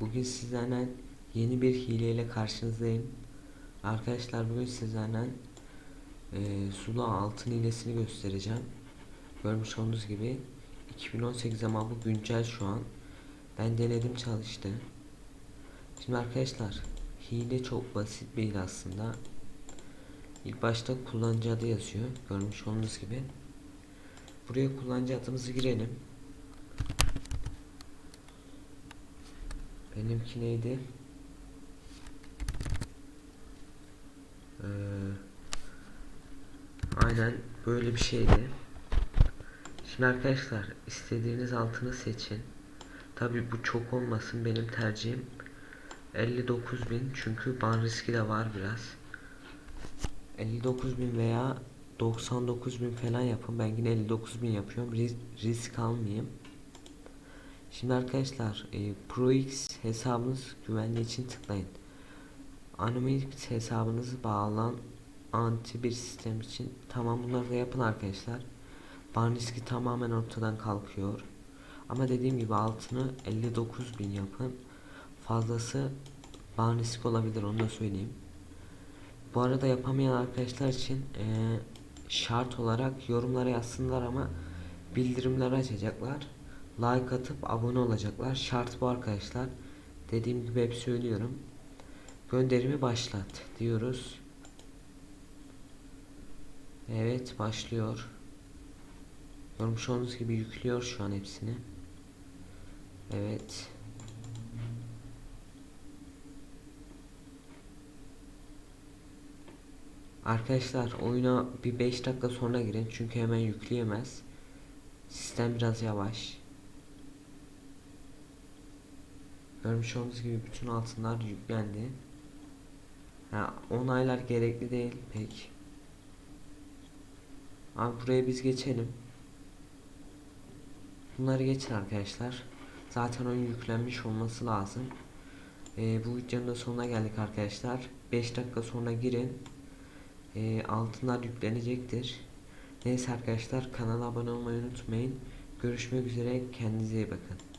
Bugün sizlerle yeni bir hileyle karşınızdayım. Arkadaşlar bugün sizlerle e, sulu altın hilesini göstereceğim. Görmüş olduğunuz gibi 2018 ama bu güncel şu an. Ben denedim çalıştı. Şimdi arkadaşlar hile çok basit bir hile aslında. İlk başta kullanıcı adı yazıyor. Görmüş olduğunuz gibi. Buraya kullanıcı adımızı girelim. Benimki neydi? Ee, aynen böyle bir şeydi. Şimdi arkadaşlar istediğiniz altını seçin. Tabi bu çok olmasın benim tercihim 59.000 çünkü ban riski de var biraz. 59.000 veya 99.000 falan yapın. Ben yine 59.000 yapıyorum. Risk, risk almayayım. Şimdi arkadaşlar e, ProX hesabınız güvenliği için tıklayın. Anomalix hesabınızı bağlan anti bir sistem için tamam bunları da yapın arkadaşlar. Ban tamamen ortadan kalkıyor. Ama dediğim gibi altını 59.000 yapın. Fazlası ban olabilir onu da söyleyeyim. Bu arada yapamayan arkadaşlar için e, şart olarak yorumlara yazsınlar ama bildirimleri açacaklar. Like atıp abone olacaklar. Şart bu arkadaşlar. Dediğim gibi hep söylüyorum. Gönderimi başlat diyoruz. Evet başlıyor. Görmüş olduğunuz gibi yüklüyor şu an hepsini. Evet. Arkadaşlar oyuna bir 5 dakika sonra girin çünkü hemen yükleyemez. Sistem biraz yavaş. Görmüş olduğunuz gibi bütün altınlar yüklendi. Ha, onaylar gerekli değil pek. Abi buraya biz geçelim. Bunları geçin arkadaşlar. Zaten oyun yüklenmiş olması lazım. Ee, bu videonun da sonuna geldik arkadaşlar. 5 dakika sonra girin. Ee, altınlar yüklenecektir. Neyse arkadaşlar kanala abone olmayı unutmayın. Görüşmek üzere kendinize iyi bakın.